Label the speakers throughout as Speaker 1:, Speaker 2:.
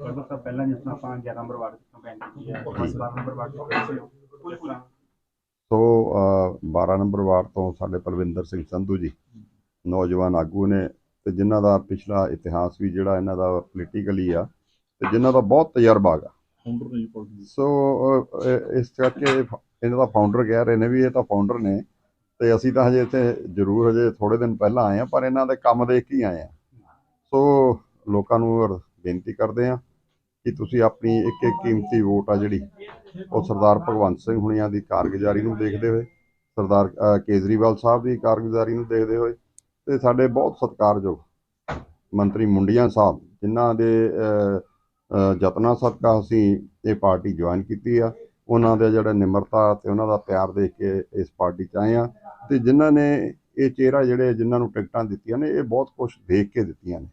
Speaker 1: ਪਰ ਤਾਂ ਪਹਿਲਾਂ ਜਿਸ ਤਰ੍ਹਾਂ ਆਪਾਂ 11 ਨੰਬਰ ਵਾਰਡ ਕੰਪੇਨ ਕੀਤੀ ਹੈ 12 ਨੰਬਰ ਵਾਰਡ ਤੋਂ ਕਿਸੇ ਕੋਈ ਪੁਰਾ
Speaker 2: ਸੋ ਅ, 12 ਨੰਬਰ ਵਾਰਡ ਤੋਂ ਸਾਡੇ ਪਲਵਿੰਦਰ ਸਿੰਘ ਸੰਧੂ ਜੀ ਨੌਜਵਾਨ ਆਗੂ ਨੇ ਤੇ ਜਿਨ੍ਹਾਂ ਦਾ ਪਿਛਲਾ ਇਤਿਹਾਸ ਵੀ ਜਿਹੜਾ ਇਹਨਾਂ ਦਾ ਪੋਲੀਟੀਕਲੀ ਆ ਤੇ ਜਿਨ੍ਹਾਂ ਦਾ ਬਹੁਤ ਤਜਰਬਾ ਹੈਗਾ। ਸੋ ਇਸ ਕਰਕੇ ਇਹਨਾਂ ਦਾ ਫਾਊਂਡਰ ਕਹਿ ਰਹੇ ਨੇ ਵੀ ਇਹ ਤਾਂ ਫਾਊਂਡਰ ਨੇ ਤੇ ਅਸੀਂ ਤਾਂ ਹਜੇ ਇੱਥੇ ਜ਼ਰੂਰ ਹਜੇ ਥੋੜੇ ਦਿਨ ਪਹਿਲਾਂ ਆਏ ਆ ਪਰ ਇਹਨਾਂ ਦੇ ਕੰਮ ਦੇਖ ਕੇ ਹੀ ਆਏ ਆ ਸੋ ਲੋਕਾਂ ਨੂੰ ਬੇਨਤੀ ਕਰਦੇ ਆ ਕਿ ਤੁਸੀਂ ਆਪਣੀ ਇੱਕ ਇੱਕ ਕੀਮਤੀ ਵੋਟ ਆ ਜਿਹੜੀ, ਉਹ ਸਰਦਾਰ ਭਗਵੰਤ ਸਿੰਘ ਹੁਣੀਆਂ ਦੀ ਕਾਰਗੁਜ਼ਾਰੀ ਨੂੰ ਦੇਖਦੇ ਹੋਏ, ਸਰਦਾਰ ਕੇਜਰੀਵਾਲ ਸਾਹਿਬ ਦੀ ਕਾਰਗੁਜ਼ਾਰੀ ਨੂੰ ਦੇਖਦੇ ਹੋਏ ਤੇ ਸਾਡੇ ਬਹੁਤ ਸਤਿਕਾਰਯੋਗ ਮੰਤਰੀ ਮੁੰਡੀਆਂ ਸਾਹਿਬ, ਜਿਨ੍ਹਾਂ ਦੇ ਯਤਨਾਂ ਸਦਕਾ ਅਸੀਂ ਇਹ ਪਾਰਟੀ ਜੁਆਇਨ ਕੀਤੀ ਆ, ਉਹਨਾਂ ਦੇ ਜਿਹੜਾ ਨਿਮਰਤਾ ਤੇ ਉਹਨਾਂ ਦਾ ਪਿਆਰ ਦੇਖ ਕੇ ਇਸ ਪਾਰਟੀ 'ਚ ਆਏ ਆ ਤੇ ਜਿਨ੍ਹਾਂ ਨੇ ਇਹ ਚਿਹਰਾ ਜਿਹੜੇ ਜਿਨ੍ਹਾਂ ਨੂੰ ਟਿਕਟਾਂ ਦਿੱਤੀਆਂ ਨੇ, ਇਹ ਬਹੁਤ ਕੁਝ ਦੇਖ ਕੇ ਦਿੱਤੀਆਂ ਨੇ।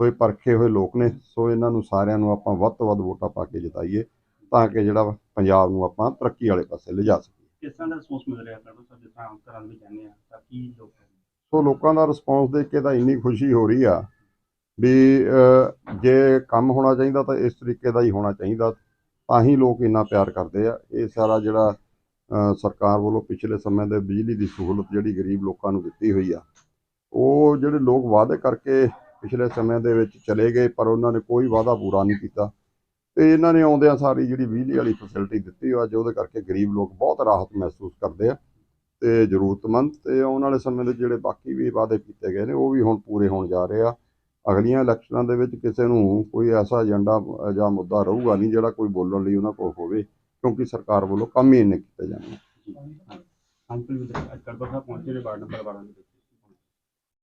Speaker 2: ਸੋ ਇਹ ਪਰਖੇ ਹੋਏ ਲੋਕ ਨੇ ਸੋ ਇਹਨਾਂ ਨੂੰ ਸਾਰਿਆਂ ਨੂੰ ਆਪਾਂ ਵੱਧ ਤੋਂ ਵੱਧ ਵੋਟਾਂ ਪਾ ਕੇ ਜਿਤਾਈਏ ਤਾਂ ਕਿ ਜਿਹੜਾ ਵਾ ਪੰਜਾਬ ਨੂੰ ਆਪਾਂ ਤਰੱਕੀ ਵਾਲੇ ਪਾਸੇ ਲਿਜਾ ਸਕੀਏ।
Speaker 1: ਕਿਸ ਤਰ੍ਹਾਂ ਦਾ ਰਿਸਪੌਂਸ ਮਿਲ ਰਿਹਾ ਤੁਹਾਨੂੰ ਜਿਸ ਤਰ੍ਹਾਂ ਆਮ ਦੇ ਵਿੱਚ ਜਾਂਦੇ ਆ ਤਾਂ ਕੀ ਲੋਕ
Speaker 2: ਸੋ ਲੋਕਾਂ ਦਾ ਰਿਸਪੌਂਸ ਦੇਖ ਕੇ ਤਾਂ ਇੰਨੀ ਖੁਸ਼ੀ ਹੋ ਰਹੀ ਆ ਵੀ ਜੇ ਕੰਮ ਹੋਣਾ ਚਾਹੀਦਾ ਤਾਂ ਇਸ ਤਰੀਕੇ ਦਾ ਹੀ ਹੋਣਾ ਚਾਹੀਦਾ ਤਾਂ ਹੀ ਲੋਕ ਇੰਨਾ ਪਿਆਰ ਕਰਦੇ ਆ। ਇਹ ਸਾਰਾ ਜਿਹੜਾ ਸਰਕਾਰ ਵੱਲੋਂ ਪਿਛਲੇ ਸਮੇਂ ਦੇ ਬਿਜਲੀ ਦੀ ਸਹੂਲਤ ਜਿਹੜੀ ਗਰੀਬ ਲੋਕਾਂ ਨੂੰ ਦਿੱਤੀ ਹੋਈ ਆ ਉਹ ਜਿਹੜੇ ਲੋਕ ਵਾਅਦੇ ਕਰਕੇ ਪਿਛਲੇ ਸਮੇਂ ਦੇ ਵਿੱਚ ਚਲੇ ਗਏ ਪਰ ਉਹਨਾਂ ਨੇ ਕੋਈ ਵਾਅਦਾ ਪੂਰਾ ਨਹੀਂ ਕੀਤਾ ਤੇ ਇਹਨਾਂ ਨੇ ਆਉਂਦਿਆਂ ਸਾਰੀ ਜਿਹੜੀ ਬਿਜਲੀ ਵਾਲੀ ਫੈਸਿਲਿਟੀ ਦਿੱਤੀ ਹੋਆ ਜਿਹਦੇ ਕਰਕੇ ਗਰੀਬ ਲੋਕ ਬਹੁਤ ਰਾਹਤ ਮਹਿਸੂਸ ਕਰਦੇ ਆ ਤੇ ਜ਼ਰੂਰਤਮੰਦ ਤੇ ਆਉਣ ਵਾਲੇ ਸਮੇਂ ਦੇ ਜਿਹੜੇ ਬਾਕੀ ਵੀ ਵਾਅਦੇ ਕੀਤੇ ਗਏ ਨੇ ਉਹ ਵੀ ਹੁਣ ਪੂਰੇ ਹੋਣ ਜਾ ਰਹੇ ਆ ਅਗਲੀਆਂ ਇਲੈਕਸ਼ਨਾਂ ਦੇ ਵਿੱਚ ਕਿਸੇ ਨੂੰ ਕੋਈ ਐਸਾ ਏਜੰਡਾ ਜਾਂ ਮੁੱਦਾ ਰਹੂਗਾ ਨਹੀਂ ਜਿਹੜਾ ਕੋਈ ਬੋਲਣ ਲਈ ਉਹਨਾਂ ਕੋਲ ਹੋਵੇ ਕਿਉਂਕਿ ਸਰਕਾਰ ਵੱਲੋਂ ਕੰਮ ਹੀ ਇੰਨੇ ਕੀਤੇ ਜਾਣੇ
Speaker 1: ਵੀ ਅੱਜ ਸਾਹਿਬ ਪਹੁੰਚੇ ਨੇ ਵਾਰਡ ਨੰਬਰ 12 ਦੇ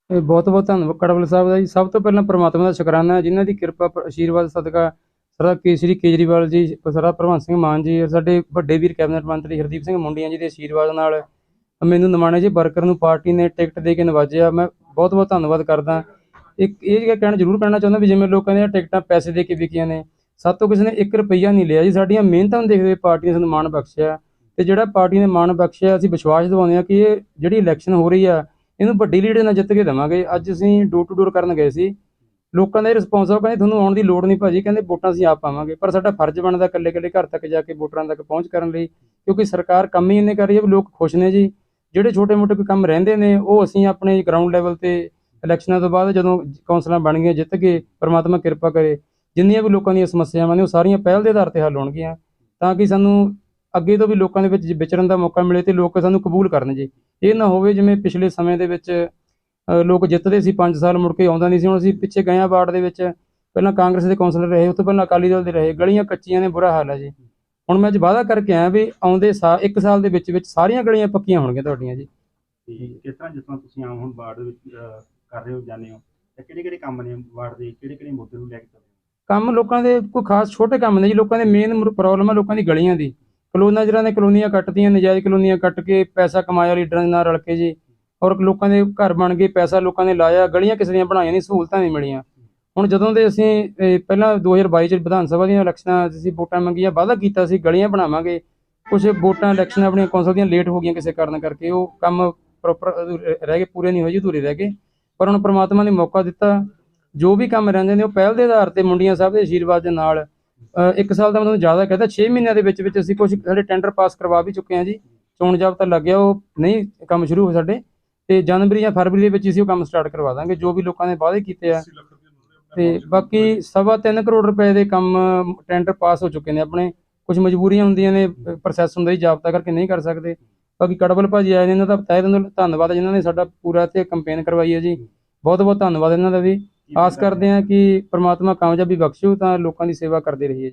Speaker 3: ਬਹੁਤ ਬਹੁਤ ਧੰਨਵਾਦ ਕੜਵਲ ਸਾਹਿਬ ਦਾ ਜੀ। ਸਭ ਤੋਂ ਪਹਿਲਾਂ ਪ੍ਰਮਾਤਮਾ ਦਾ ਸ਼ੁਕਰਾਨਾ ਜਿਨ੍ਹਾਂ ਦੀ ਕਿਰਪਾ ਆਸ਼ੀਰਵਾਦ ਸਦਕਾ ਸਰਦਾਰ ਕੇਸਰੀ ਕੇਜਰੀਵਾਲ ਜੀ, ਸਰਦਾਰ ਭਗਵੰਤ ਸਿੰਘ ਮਾਨ ਜੀ ਸਾਡੇ ਵੱਡੇ ਵੀਰ ਕੈਬਨਿਟ ਮੰਤਰੀ ਹਰਦੀਪ ਸਿੰਘ ਮੁੰਡੀਆਂ ਜੀ ਦੇ ਆਸ਼ੀਰਵਾਦ ਨਾਲ ਮੈਨੂੰ ਨਿਮਾਣੇ ਜੀ ਵਰਕਰ ਨੂੰ ਪਾਰਟੀ ਨੇ ਟਿਕਟ ਦੇ ਕੇ ਨਵਾਜਿਆ। ਮੈਂ ਬਹੁਤ ਬਹੁਤ ਧੰਨਵਾਦ ਕਰਦਾ। ਇੱਕ ਇਹ ਜਿਹੜਾ ਕਹਿਣਾ ਜ਼ਰੂਰ ਕਹਿਣਾ ਚਾਹੁੰਦਾ ਵੀ ਜਿਵੇਂ ਲੋਕਾਂ ਦੀਆਂ ਟਿਕਟਾਂ ਪੈਸੇ ਦੇ ਕੇ ਵਿਕੀਆਂ ਨੇ, ਸਾਤੋਂ ਕਿਸੇ ਨੇ 1 ਰੁਪਈਆ ਨਹੀਂ ਲਿਆ ਜੀ। ਸਾਡੀਆਂ ਮਿਹਨਤਾਂ ਨੂੰ ਦੇਖਦੇ ਪਾਰਟੀ ਨੇ ਸਾਨੂੰ ਮਾਣ ਬਖਸ਼ਿਆ। ਤੇ ਜਿਹੜਾ ਪਾਰਟੀ ਨੇ ਮਾਣ ਬਖਸ਼ਿਆ, ਅਸੀਂ ਵਿਸ਼ਵਾਸ ਦਿਵਾਉਂਦੇ ਹਾਂ ਕਿ ਇਹ ਜਿਹੜੀ ਇਲੈਕਸ਼ਨ ਹੋ ਰਹੀ ਆ ਇਹਨੂੰ ਵੱਡੀ ਲੀਡ ਨਾਲ ਜਿੱਤ ਕੇ ਦੇਵਾਂਗੇ। ਅੱਜ ਅਸੀਂ ਡੋਰ ਟੂ ਡੋਰ ਕਰਨ ਗਏ ਸੀ। ਲੋਕਾਂ ਦਾ ਇਹ ਰਿਸਪੌਂਸ ਆ, ਉਹ ਕਹਿੰਦੇ ਤੁਹਾਨੂੰ ਆਉਣ ਦੀ ਲੋੜ ਨਹੀਂ ਭਾਜੀ। ਕਹਿੰਦੇ ਵੋਟਾਂ ਅਸੀਂ ਆਪ ਪਾਵਾਂਗੇ। ਪਰ ਸਾਡਾ ਫਰਜ਼ ਬਣਦਾ ਇਕੱਲੇ ਇਕੱਲੇ ਘਰ ਤੱਕ ਜਾ ਕੇ ਵੋਟਰਾਂ ਤੱਕ ਪਹੁੰਚ ਕਰਨ ਲਈ, ਕਿਉਂਕਿ ਸਰਕਾਰ ਕੰਮ ਹੀ ਇੰਨੇ ਕਰ ਰਹੀ ਹੈ ਵੀ ਲੋਕ ਖੁਸ਼ ਨੇ ਜੀ। ਜਿਹੜੇ ਛੋਟੇ ਮੋਟੇ ਕੋਈ ਕੰਮ ਰਹਿੰਦੇ ਨੇ, ਉਹ ਅਸੀਂ ਆਪਣੇ ਗਰਾਊਂਡ ਲੈਵਲ ਤੇ ਇਲੈਕਸ਼ਨਾਂ ਤੋਂ ਬਾਅਦ ਜਦੋਂ ਕੌਂਸਲਾਂ ਬਣ ਗਈਆਂ, ਜਿੱਤ ਗਏ ਪਰਮਾਤਮਾ ਕਿਰਪਾ ਕਰੇ। ਜਿੰਨੀਆਂ ਵੀ ਲੋਕਾਂ ਦੀਆਂ ਸਮੱਸਿਆਵਾਂ ਨੇ, ਉਹ ਸਾਰੀਆਂ ਪਹਿਲ ਦੇ ਆਧਾਰ ਤੇ ਹੱਲ ਹੋਣਗੀਆਂ। ਤਾਂ ਕਿ ਸਾਨੂੰ ਅੱਗੇ ਤੋਂ ਵੀ ਲੋਕਾਂ ਦੇ ਵਿੱਚ ਵਿਚਰਨ ਦਾ ਮੌਕਾ ਮਿਲੇ ਤੇ ਲੋਕ ਸਾਨੂੰ ਕਬੂਲ ਕਰਨ ਜੀ। ਇਹ ਨਾ ਹੋਵੇ ਜਿਵੇਂ ਪਿਛਲੇ ਸਮੇਂ ਦੇ ਵਿੱਚ ਲੋਕ ਜਿੱਤਦੇ ਸੀ 5 ਸਾਲ ਮੁੜ ਕੇ ਆਉਂਦਾ ਨਹੀਂ ਸੀ। ਹੁਣ ਅਸੀਂ ਪਿੱਛੇ ਗਏ ਆ ਵਾਰਡ ਦੇ ਵਿੱਚ। ਪਹਿਲਾਂ ਕਾਂਗਰਸ ਦੇ ਕੌਂਸਲਰ ਰਹੇ ਉਸ ਤੋਂ ਪਹਿਲਾਂ ਅਕਾਲੀ ਦਲ ਦੇ ਰਹੇ। ਗਲੀਆਂ ਕੱਚੀਆਂ ਨੇ ਬੁਰਾ ਹਾਲ ਹੈ ਜੀ। ਹੁਣ ਮੈਂ ਅੱਜ ਵਾਅਦਾ ਕਰਕੇ ਆਇਆ ਵੀ ਆਉਂਦੇ ਸਾ ਇੱਕ ਸਾਲ ਦੇ ਵਿੱਚ ਵਿੱਚ ਸਾਰੀਆਂ ਗਲੀਆਂ ਪੱਕੀਆਂ ਹੋਣਗੀਆਂ ਤੁਹਾਡੀਆਂ ਜੀ।
Speaker 1: ਕਿਸ ਤਰ੍ਹਾਂ ਜਿਸ ਤਰ੍ਹਾਂ ਤੁਸੀਂ ਆਮ ਹੁਣ ਵਾਰਡ ਦੇ ਵਿੱਚ ਕਰ ਰਹੇ ਹੋ ਜਾਂਦੇ ਹੋ ਤੇ ਕਿਹੜੇ ਕਿਹੜੇ ਕੰਮ ਨੇ ਵਾਰਡ ਦੇ ਕਿਹੜੇ ਕਿਹੜੇ ਮੁੱਦੇ ਨੂੰ ਲੈ ਕੇ ਚੱਲ ਰਹੇ ਹੋ?
Speaker 3: ਕੰਮ ਲੋਕਾਂ ਦੇ ਕੋਈ ਖਾਸ ਛੋਟੇ ਕੰਮ ਨੇ ਜੀ। ਲੋਕਾਂ ਦੇ ਮੇਨ ਪ੍ਰੋਬਲਮ ਹੈ ਲੋਕਾਂ ਦੀ ਗਲੀਆਂ ਦੀ। ਕਲੋਨਾ ਜਿਹੜਾ ਨੇ ਕਲੋਨੀਆਂ ਕੱਟਦੀਆਂ ਨਜਾਇਜ਼ ਕਲੋਨੀਆਂ ਕੱਟ ਕੇ ਪੈਸਾ ਕਮਾਇਆ, ਲੀਡਰਾਂ ਦੇ ਨਾਲ ਰਲ ਕੇ ਜੀ। ਔਰ ਲੋਕਾਂ ਦੇ ਘਰ ਬਣ ਗਏ, ਪੈਸਾ ਲੋਕਾਂ ਨੇ ਲਾਇਆ, ਗਲੀਆਂ ਕਿਸੇ ਦੀਆਂ ਬਣਾਈਆਂ ਨਹੀਂ, ਸਹੂਲਤਾਂ ਨਹੀਂ ਮਿਲੀਆਂ। ਹੁਣ ਜਦੋਂ ਦੇ ਅਸੀਂ ਇਹ ਪਹਿਲਾਂ 2022 ਚ ਵਿਧਾਨ ਸਭਾ ਦੀਆਂ ਇਲੈਕਸ਼ਨਾਂ ਅਸੀਂ ਵੋਟਾਂ ਮੰਗੀਆਂ, ਵਾਅਦਾ ਕੀਤਾ ਸੀ, ਗਲੀਆਂ ਬਣਾਵਾਂਗੇ। ਕੁਝ ਵੋਟਾਂ, ਇਲੈਕਸ਼ਨ ਆਪਣੀਆਂ ਕੌਂਸਲ ਦੀਆਂ ਲੇਟ ਹੋ ਗਈਆਂ ਕਿਸੇ ਕਾਰਨ ਕਰਕੇ, ਉਹ ਕੰਮ ਪ੍ਰੋਪਰ ਰਹਿ ਗਏ, ਪੂਰੇ ਨਹੀਂ ਹੋਏ ਜੀ, ਅਧੂਰੇ ਰਹਿ ਗਏ। ਪਰ ਹੁਣ ਪ੍ਰਮਾਤਮਾ ਨੇ ਮੌਕਾ ਦਿੱਤਾ। ਜੋ ਵੀ ਕੰਮ ਰਹਿੰਦੇ ਨੇ, ਉਹ ਪਹਿਲ ਦੇ ਆਧਾਰ ਤੇ ਮੁੰਡੀਆਂ ਸਾਹਿਬ ਦੇ ਆਸ਼ੀਰਵਾਦ ਦੇ ਨਾਲ ਇੱਕ ਸਾਲ ਦਾ ਮੈਂ ਜ਼ਿਆਦਾ ਕਹਿੰਦਾ 6 ਮਹੀਨਿਆਂ ਦੇ ਵਿੱਚ ਵਿੱਚ ਅਸੀਂ ਕੁਝ ਸਾਡੇ ਟੈਂਡਰ ਪਾਸ ਕਰਵਾ ਵੀ ਚੁੱਕੇ ਹਾਂ ਜੀ। ਚੋਣ ਜਾਬਤਾ ਲੱਗ ਗਿਆ ਉਹ ਨਹੀਂ, ਕੰਮ ਸ਼ੁਰੂ ਹੋ ਸਾਡੇ। ਤੇ ਜਨਵਰੀ ਜਾਂ ਫਰਵਰੀ ਦੇ ਵਿੱਚ ਅਸੀਂ ਉਹ ਕੰਮ ਸਟਾਰਟ ਕਰਵਾ ਦਾਂਗੇ, ਜੋ ਵੀ ਲੋਕਾਂ ਨੇ ਵਾਅਦੇ ਕੀਤੇ ਆ। ਤੇ ਬਾਕੀ ਸਵਾ ਤਿੰਨ ਕਰੋੜ ਰੁਪਏ ਦੇ ਕੰਮ ਟੈਂਡਰ ਪਾਸ ਹੋ ਚੁੱਕੇ ਨੇ ਆਪਣੇ। ਕੁਝ ਮਜਬੂਰੀਆਂ ਹੁੰਦੀਆਂ ਨੇ ਪ੍ਰੋਸੈਸ ਹੁੰਦਾ ਜੀ, ਜਾਬਤਾ ਕਰਕੇ ਨਹੀਂ ਕਰ ਸਕਦੇ। ਬਾਕੀ ਕੜਬਲ ਭਾਜੀ ਆਏ ਨੇ, ਇਹਨਾਂ ਦਾ ਤਹਿ ਦਿਲੋਂ ਧੰਨਵਾਦ ਹੈ ਜਿਨ੍ਹਾਂ ਨੇ ਸਾਡਾ ਪੂਰਾ ਤੇ ਕੰਪੇਨ ਕਰਵਾਈ ਹੈ ਜੀ। ਬਹੁਤ ਬਹੁਤ ਧੰਨਵਾਦ ਇਹਨਾਂ ਦਾ ਵੀ। ਆਸ ਕਰਦੇ ਹਾਂ ਕਿ ਪ੍ਰਮਾਤਮਾ ਕਾਮਯਾਬੀ ਬਖਸ਼ੂ ਤਾਂ ਲੋਕਾਂ ਦੀ ਸੇਵਾ ਕਰਦੇ ਰਹੀਏ।